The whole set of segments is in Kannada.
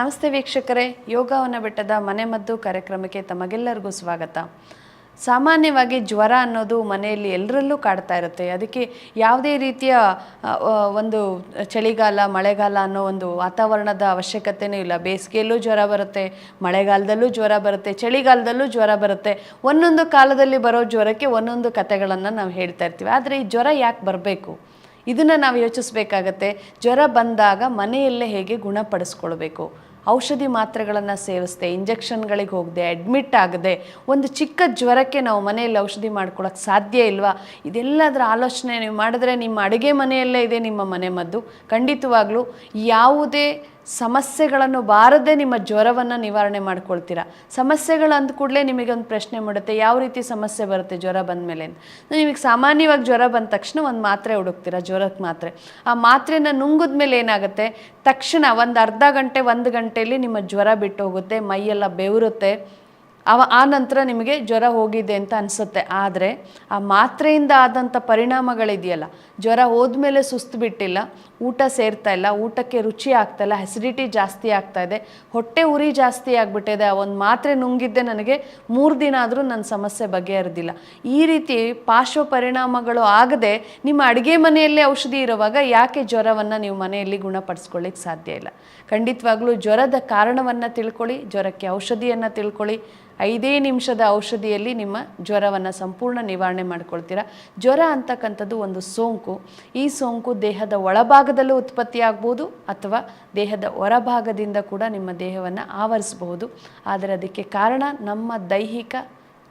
ನಮಸ್ತೆ ವೀಕ್ಷಕರೇ. ಯೋಗವನ ಬೆಟ್ಟದ ಮನೆಮದ್ದು ಕಾರ್ಯಕ್ರಮಕ್ಕೆ ತಮಗೆಲ್ಲರಿಗೂ ಸ್ವಾಗತ. ಸಾಮಾನ್ಯವಾಗಿ ಜ್ವರ ಅನ್ನೋದು ಮನೆಯಲ್ಲಿ ಎಲ್ಲರಲ್ಲೂ ಕಾಡ್ತಾ ಇರುತ್ತೆ. ಅದಕ್ಕೆ ಯಾವುದೇ ರೀತಿಯ ಒಂದು ಚಳಿಗಾಲ, ಮಳೆಗಾಲ ಅನ್ನೋ ಒಂದು ವಾತಾವರಣದ ಅವಶ್ಯಕತೆಯೂ ಇಲ್ಲ. ಬೇಸಿಗೆಯಲ್ಲೂ ಜ್ವರ ಬರುತ್ತೆ, ಮಳೆಗಾಲದಲ್ಲೂ ಜ್ವರ ಬರುತ್ತೆ, ಚಳಿಗಾಲದಲ್ಲೂ ಜ್ವರ ಬರುತ್ತೆ. ಒಂದೊಂದು ಕಾಲದಲ್ಲಿ ಬರೋ ಜ್ವರಕ್ಕೆ ಒಂದೊಂದು ಕಥೆಗಳನ್ನು ನಾವು ಹೇಳ್ತಾ ಇರ್ತೀವಿ. ಆದರೆ ಈ ಜ್ವರ ಯಾಕೆ ಬರಬೇಕು? ಇದನ್ನು ನಾವು ಯೋಚಿಸ್ಬೇಕಾಗತ್ತೆ. ಜ್ವರ ಬಂದಾಗ ಮನೆಯಲ್ಲೇ ಹೇಗೆ ಗುಣಪಡಿಸ್ಕೊಳ್ಬೇಕು? ಔಷಧಿ ಮಾತ್ರೆಗಳನ್ನು ಸೇವಿಸ್ದೆ, ಇಂಜೆಕ್ಷನ್ಗಳಿಗೆ ಹೋಗದೆ, ಅಡ್ಮಿಟ್ ಆಗದೆ, ಒಂದು ಚಿಕ್ಕ ಜ್ವರಕ್ಕೆ ನಾವು ಮನೆಯಲ್ಲಿ ಔಷಧಿ ಮಾಡ್ಕೊಳಕ್ಕೆ ಸಾಧ್ಯ ಇಲ್ವಾ? ಇದೆಲ್ಲದರ ಆಲೋಚನೆ ನೀವು ಮಾಡಿದ್ರೆ ನಿಮ್ಮ ಅಡುಗೆ ಮನೆಯಲ್ಲೇ ಇದೆ, ನಿಮ್ಮ ಮನೆ ಮದ್ದು. ಖಂಡಿತವಾಗ್ಲೂ ಯಾವುದೇ ಸಮಸ್ಯೆಗಳನ್ನು ಬಾರದೆ ನಿಮ್ಮ ಜ್ವರವನ್ನು ನಿವಾರಣೆ ಮಾಡ್ಕೊಳ್ತೀರಾ? ಸಮಸ್ಯೆಗಳು ಅಂದ ಕೂಡಲೇ ನಿಮಗೆ ಒಂದು ಪ್ರಶ್ನೆ ಮಾಡುತ್ತೆ, ಯಾವ ರೀತಿ ಸಮಸ್ಯೆ ಬರುತ್ತೆ ಜ್ವರ ಬಂದ ಮೇಲೆ ನಿಮಗೆ ಸಾಮಾನ್ಯವಾಗಿ ಜ್ವರ ಬಂದ ತಕ್ಷಣ ಒಂದು ಮಾತ್ರೆ ಹುಡುಕ್ತೀರಾ ಜ್ವರಕ್ಕೆ ಮಾತ್ರೆ? ಆ ಮಾತ್ರೆನ ನುಂಗಿದ ಮೇಲೆ ಏನಾಗುತ್ತೆ? ತಕ್ಷಣ ಒಂದು ಅರ್ಧ ಗಂಟೆ, ಒಂದು ಗಂಟೆಯಲ್ಲಿ ನಿಮ್ಮ ಜ್ವರ ಬಿಟ್ಟು ಹೋಗುತ್ತೆ ಮೈಯೆಲ್ಲ ಬೆವರುತ್ತೆ ಅವ ಆ ನಂತರ ನಿಮಗೆ ಜ್ವರ ಹೋಗಿದೆ ಅಂತ ಅನಿಸುತ್ತೆ. ಆದರೆ ಆ ಮಾತ್ರೆಯಿಂದ ಆದಂಥ ಪರಿಣಾಮಗಳಿದೆಯಲ್ಲ, ಜ್ವರ ಹೋದ್ಮೇಲೆ ಸುಸ್ತು ಬಿಟ್ಟಿಲ್ಲ, ಊಟ ಸೇರ್ತಾ ಇಲ್ಲ, ಊಟಕ್ಕೆ ರುಚಿ ಆಗ್ತಾ ಇಲ್ಲ ಅಸಿಡಿಟಿ ಜಾಸ್ತಿ ಆಗ್ತಾ ಇದೆ, ಹೊಟ್ಟೆ ಉರಿ ಜಾಸ್ತಿ ಆಗಿಬಿಟ್ಟಿದೆ, ಆ ಒಂದು ಮಾತ್ರೆ ನುಂಗಿದ್ದೆ ನನಗೆ ಮೂರು ದಿನ ಆದರೂ ನನ್ನ ಸಮಸ್ಯೆ ಬಗೆಹರಿದಿಲ್ಲ. ಈ ರೀತಿ ಪಾರ್ಶ್ವ ಪರಿಣಾಮಗಳು ಆಗದೆ ನಿಮ್ಮ ಅಡುಗೆ ಮನೆಯಲ್ಲೇ ಔಷಧಿ ಇರುವಾಗ ಯಾಕೆ ಜ್ವರವನ್ನು ನೀವು ಮನೆಯಲ್ಲಿ ಗುಣಪಡಿಸ್ಕೊಳ್ಳಿಕ್ಕೆ ಸಾಧ್ಯ ಇಲ್ಲ? ಖಂಡಿತವಾಗ್ಲೂ ಜ್ವರದ ಕಾರಣವನ್ನು ತಿಳ್ಕೊಳ್ಳಿ, ಜ್ವರಕ್ಕೆ ಔಷಧಿಯನ್ನು ತಿಳ್ಕೊಳ್ಳಿ ಐದೇ ನಿಮಿಷದ ಔಷಧಿಯಲ್ಲಿ ನಿಮ್ಮ ಜ್ವರವನ್ನು ಸಂಪೂರ್ಣ ನಿವಾರಣೆ ಮಾಡ್ಕೊಳ್ತೀರಾ? ಜ್ವರ ಅಂತಕ್ಕಂಥದ್ದು ಒಂದು ಸೋಂಕು. ಈ ಸೋಂಕು ದೇಹದ ಒಳಭಾಗದಲ್ಲೂ ಉತ್ಪತ್ತಿ ಆಗ್ಬೋದು ಅಥವಾ ದೇಹದ ಹೊರಭಾಗದಿಂದ ಕೂಡ ನಿಮ್ಮ ದೇಹವನ್ನು ಆವರಿಸಬಹುದು. ಆದರೆ ಅದಕ್ಕೆ ಕಾರಣ ನಮ್ಮ ದೈಹಿಕ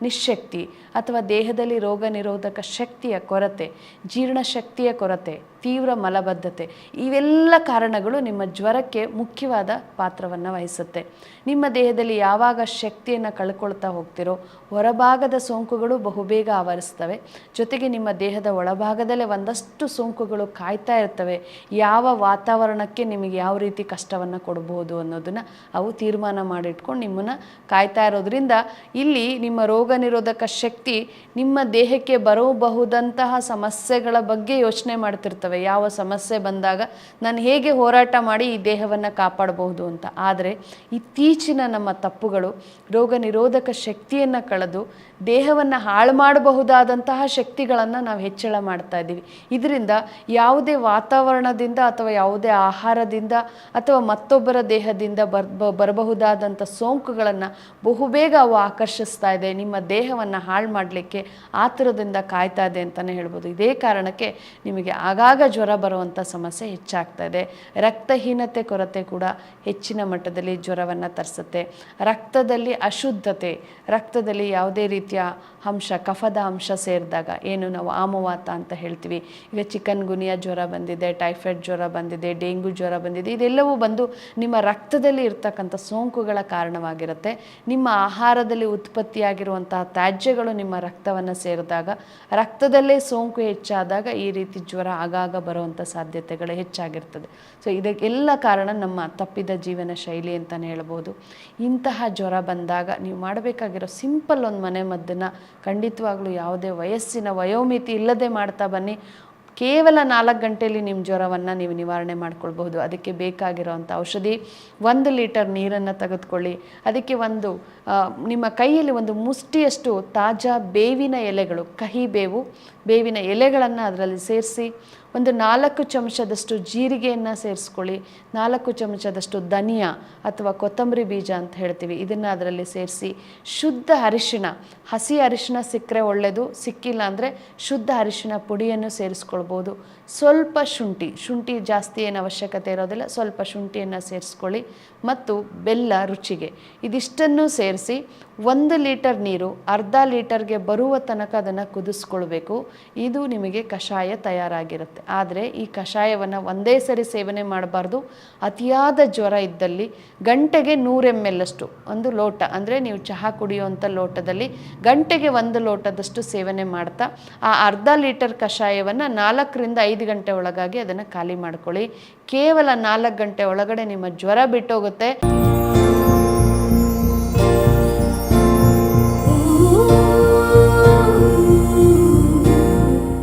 ನಿಶಕ್ತಿ ಅಥವಾ ದೇಹದಲ್ಲಿ ರೋಗ ನಿರೋಧಕ ಶಕ್ತಿಯ ಕೊರತೆ ಜೀರ್ಣಶಕ್ತಿಯ ಕೊರತೆ, ತೀವ್ರ ಮಲಬದ್ಧತೆ, ಇವೆಲ್ಲ ಕಾರಣಗಳು ನಿಮ್ಮ ಜ್ವರಕ್ಕೆ ಮುಖ್ಯವಾದ ಪಾತ್ರವನ್ನು ವಹಿಸುತ್ತೆ. ನಿಮ್ಮ ದೇಹದಲ್ಲಿ ಯಾವಾಗ ಶಕ್ತಿಯನ್ನು ಕಳ್ಕೊಳ್ತಾ ಹೋಗ್ತಿರೋ, ಹೊರಭಾಗದ ಸೋಂಕುಗಳು ಬಹುಬೇಗ ಆವರಿಸ್ತವೆ. ಜೊತೆಗೆ ನಿಮ್ಮ ದೇಹದ ಒಳಭಾಗದಲ್ಲೇ ಒಂದಷ್ಟು ಸೋಂಕುಗಳು ಕಾಯ್ತಾ ಇರ್ತವೆ. ಯಾವ ವಾತಾವರಣಕ್ಕೆ ನಿಮಗೆ ಯಾವ ರೀತಿ ಕಷ್ಟವನ್ನು ಕೊಡಬಹುದು ಅನ್ನೋದನ್ನು ಅವು ತೀರ್ಮಾನ ಮಾಡಿಟ್ಕೊಂಡು ನಿಮ್ಮನ್ನು ಕಾಯ್ತಾ ಇರೋದ್ರಿಂದ ಇಲ್ಲಿ ನಿಮ್ಮ ರೋಗ ನಿರೋಧಕ ಶಕ್ತಿ ನಿಮ್ಮ ದೇಹಕ್ಕೆ ಬರಬಹುದಂತಹ ಸಮಸ್ಯೆಗಳ ಬಗ್ಗೆ ಯೋಚನೆ ಮಾಡ್ತಿರ್ತವೆ. ಯಾವ ಸಮಸ್ಯೆ ಬಂದಾಗ ನಾನು ಹೇಗೆ ಹೋರಾಟ ಮಾಡಿ ಈ ದೇಹವನ್ನು ಕಾಪಾಡಬಹುದು ಅಂತ. ಆದರೆ ಇತ್ತೀಚಿನ ನಮ್ಮ ತಪ್ಪುಗಳು ರೋಗ ನಿರೋಧಕ ಶಕ್ತಿಯನ್ನು ಕಳೆದು ದೇಹವನ್ನು ಹಾಳು ಮಾಡಬಹುದಾದಂತಹ ಶಕ್ತಿಗಳನ್ನು ನಾವು ಹೆಚ್ಚಳ ಮಾಡ್ತಾ ಇದ್ದೀವಿ. ಇದರಿಂದ ಯಾವುದೇ ವಾತಾವರಣದಿಂದ ಅಥವಾ ಯಾವುದೇ ಆಹಾರದಿಂದ ಅಥವಾ ಮತ್ತೊಬ್ಬರ ದೇಹದಿಂದ ಬರ್ ಬರಬಹುದಾದಂಥ ಸೋಂಕುಗಳನ್ನು ಬಹುಬೇಗ ಅವು ಆಕರ್ಷಿಸ್ತಾ ಇದೆ. ನಿಮ್ಮ ದೇಹವನ್ನು ಹಾಳು ಮಾಡಲಿಕ್ಕೆ ಆತುರದಿಂದ ಕಾಯ್ತಾ ಇದೆ ಅಂತಲೇ ಹೇಳ್ಬೋದು. ಇದೇ ಕಾರಣಕ್ಕೆ ನಿಮಗೆ ಆಗಾಗ ಜ್ವರ ಬರುವಂಥ ಸಮಸ್ಯೆ ಹೆಚ್ಚಾಗ್ತಾ ಇದೆ. ರಕ್ತಹೀನತೆ ಕೊರತೆ ಕೂಡ ಹೆಚ್ಚಿನ ಮಟ್ಟದಲ್ಲಿ ಜ್ವರವನ್ನು ತರಿಸುತ್ತೆ. ರಕ್ತದಲ್ಲಿ ಅಶುದ್ಧತೆ, ರಕ್ತದಲ್ಲಿ ಯಾವುದೇ ರೀತಿಯ ಅಂಶ, ಕಫದ ಅಂಶ ಸೇರಿದಾಗ ಏನು ನಾವು ಆಮವಾತ ಅಂತ ಹೇಳ್ತೀವಿ. ಈಗ ಚಿಕನ್ ಗುನಿಯಾ ಜ್ವರ ಬಂದಿದೆ, ಟೈಫಾಯ್ಡ್ ಜ್ವರ ಬಂದಿದೆ, ಡೆಂಗು ಜ್ವರ ಬಂದಿದೆ, ಇದೆಲ್ಲವೂ ಬಂದು ನಿಮ್ಮ ರಕ್ತದಲ್ಲಿ ಇರ್ತಕ್ಕಂಥ ಸೋಂಕುಗಳ ಕಾರಣವಾಗಿರುತ್ತೆ. ನಿಮ್ಮ ಆಹಾರದಲ್ಲಿ ಉತ್ಪತ್ತಿಯಾಗಿರುವಂತಹ ತ್ಯಾಜ್ಯಗಳು ನಿಮ್ಮ ರಕ್ತವನ್ನು ಸೇರಿದಾಗ, ರಕ್ತದಲ್ಲೇ ಸೋಂಕು ಹೆಚ್ಚಾದಾಗ ಈ ರೀತಿ ಜ್ವರ ಆಗಾಗ ಬರುವಂಥ ಸಾಧ್ಯತೆಗಳು ಹೆಚ್ಚಾಗಿರ್ತದೆ. ಸೊ ಇದಕ್ಕೆಲ್ಲ ಕಾರಣ ನಮ್ಮ ತಪ್ಪಿದ ಜೀವನ ಶೈಲಿ ಅಂತಲೇ ಹೇಳ್ಬೋದು. ಇಂತಹ ಜ್ವರ ಬಂದಾಗ ನೀವು ಮಾಡಬೇಕಾಗಿರೋ ಸಿಂಪಲ್ ಒಂದು ಮನೆ ಮದ್ದನ್ನು ಖಂಡಿತವಾಗ್ಲೂ ಯಾವುದೇ ವಯಸ್ಸಿನ ವಯೋಮಿತಿ ಇಲ್ಲದೆ ಮಾಡ್ತಾ ಬನ್ನಿ. ಕೇವಲ ನಾಲ್ಕು ಗಂಟೆಯಲ್ಲಿ ನಿಮ್ಮ ಜ್ವರವನ್ನು ನೀವು ನಿವಾರಣೆ ಮಾಡ್ಕೊಳ್ಬಹುದು. ಅದಕ್ಕೆ ಬೇಕಾಗಿರೋವಂಥ ಔಷಧಿ ಒಂದು ಲೀಟರ್ ನೀರನ್ನು ತೆಗೆದುಕೊಳ್ಳಿ. ಅದಕ್ಕೆ ಒಂದು ನಿಮ್ಮ ಕೈಯಲ್ಲಿ ಒಂದು ಮುಷ್ಟಿಯಷ್ಟು ತಾಜಾ ಬೇವಿನ ಎಲೆಗಳು, ಕಹಿ ಬೇವು, ಬೇವಿನ ಎಲೆಗಳನ್ನು ಅದರಲ್ಲಿ ಸೇರಿಸಿ ಒಂದು ನಾಲ್ಕು ಚಮಚದಷ್ಟು ಜೀರಿಗೆಯನ್ನು ಸೇರಿಸ್ಕೊಳ್ಳಿ. ನಾಲ್ಕು ಚಮಚದಷ್ಟು ಧನಿಯಾ ಅಥವಾ ಕೊತ್ತಂಬರಿ ಬೀಜ ಅಂತ ಹೇಳ್ತೀವಿ. ಇದನ್ನು ಅದರಲ್ಲಿ ಸೇರಿಸಿ ಶುದ್ಧ ಅರಿಶಿಣ, ಹಸಿ ಅರಿಶಿಣ ಸಿಕ್ಕರೆ ಒಳ್ಳೆಯದು ಸಿಕ್ಕಿಲ್ಲ ಅಂದರೆ ಶುದ್ಧ ಅರಿಶಿಣ ಪುಡಿಯನ್ನು ಸೇರಿಸ್ಕೊಳ್ಬೋದು. ಸ್ವಲ್ಪ ಶುಂಠಿ ಶುಂಠಿ ಜಾಸ್ತಿ ಏನು ಅವಶ್ಯಕತೆ ಇರೋದಿಲ್ಲ, ಸ್ವಲ್ಪ ಶುಂಠಿಯನ್ನು ಸೇರಿಸ್ಕೊಳ್ಳಿ. ಮತ್ತು ಬೆಲ್ಲ, ರುಚಿಗೆ ಇದಿಷ್ಟನ್ನು ಸೇರಿಸಿ ಒಂದು ಲೀಟರ್ ನೀರು, ಅರ್ಧ ಲೀಟರ್ಗೆ ಬರುವ ತನಕ ಅದನ್ನು ಕುದಿಸ್ಕೊಳ್ಬೇಕು. ಇದು ನಿಮಗೆ ಕಷಾಯ ತಯಾರಾಗಿರುತ್ತೆ. ಆದರೆ ಈ ಕಷಾಯವನ್ನು ಒಂದೇ ಸರಿ ಸೇವನೆ ಮಾಡಬಾರ್ದು. ಅತಿಯಾದ ಜ್ವರ ಇದ್ದಲ್ಲಿ ಗಂಟೆಗೆ ನೂರು ಎಂ ಎಲ್ ಅಷ್ಟು ಒಂದು ಲೋಟ, ಅಂದರೆ ನೀವು ಚಹಾ ಕುಡಿಯುವಂಥ ಲೋಟದಲ್ಲಿ ಗಂಟೆಗೆ ಒಂದು ಲೋಟದಷ್ಟು ಸೇವನೆ ಮಾಡ್ತಾ, ಆ ಅರ್ಧ ಲೀಟರ್ ಕಷಾಯವನ್ನು ನಾಲ್ಕರಿಂದ ಐದು ಗಂಟೆ ಒಳಗಾಗಿ ಅದನ್ನು ಖಾಲಿ ಮಾಡ್ಕೊಳ್ಳಿ. ಕೇವಲ ನಾಲ್ಕು ಗಂಟೆ ಒಳಗಡೆ ನಿಮ್ಮ ಜ್ವರ ಬಿಟ್ಟೋಗುತ್ತೆ.